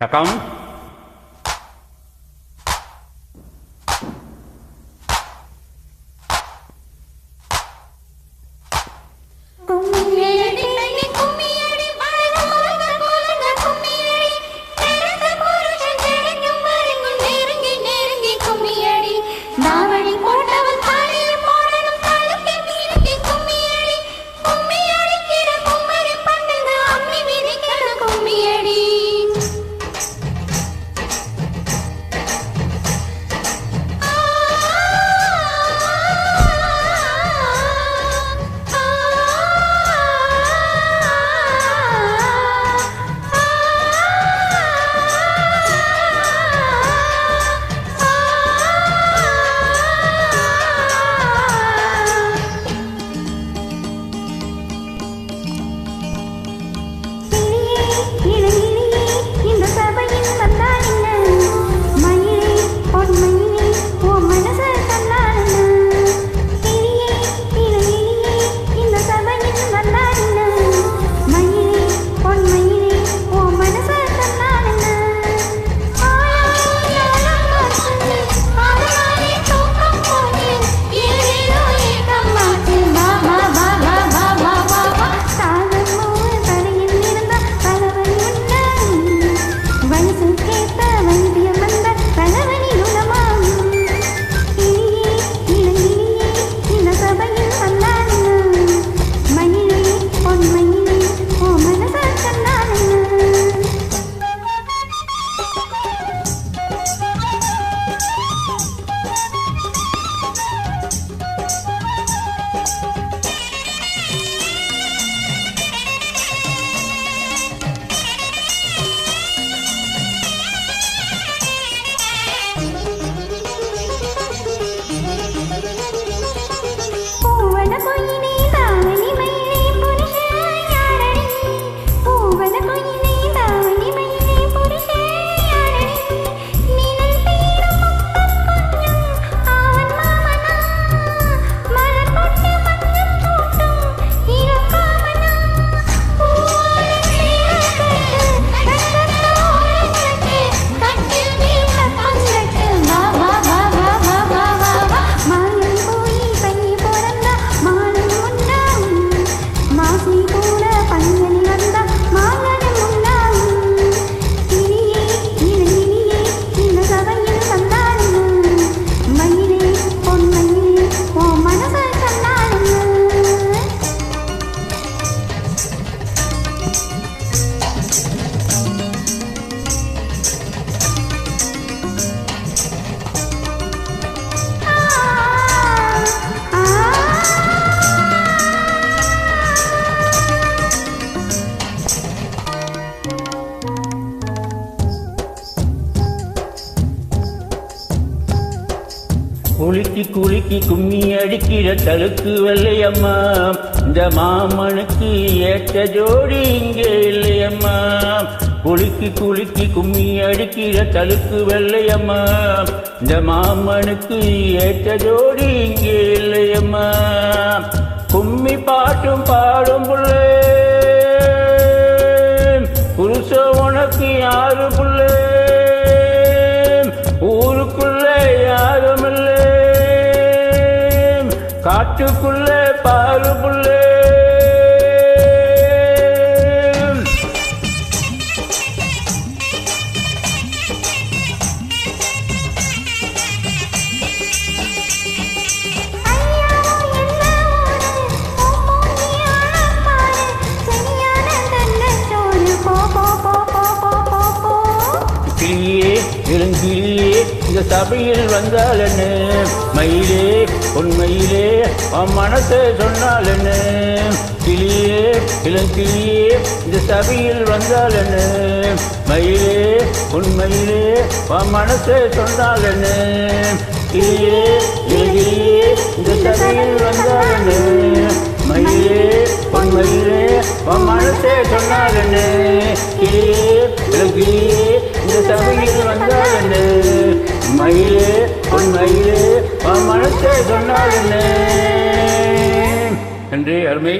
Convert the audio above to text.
Tá calmo? குலுக்கி குலுக்கி கும்மி அடிக்கிற தழுக்கு வெள்ளையம்மா. இந்த மாமனுக்கு ஏற்ற ஜோடி இங்கே இல்லையம்மா. குலுக்கி குலுக்கி கும்மி அடிக்கிற தழுக்கு வெள்ளையம்மா. இந்த மாமனுக்கு ஏற்ற ஜோடி இங்கே இல்லையம்மா. கும்மி பாட்டும் பாடும் புள்ளே. புருஷ உனக்கு யாரு புள்ள காட்டுக்குள்ளே பாரு புள்ளே கிளியே இளங்கிளியே இந்த சபையில் வந்தால் என்ன மயிலே உண்மையிலே உன் மனசை என்ன கிளியே இளங்கிளியே இந்த சபையில் வந்தால் என்ன மயிலே உண்மையிலே உன் மனசை என்ன கிளியே இளங்கிளியே இந்த சபையில் வந்தால் என்ன மயிலே உண்மையிலே உன் சொன்னால் என்ன கிளியே இளங்கிளியே இந்த சபையில் வந்தால் என்ன மயிலே பொன் மயிலே மனத்தை சொன்னால் என்ன நன்றி அருமை.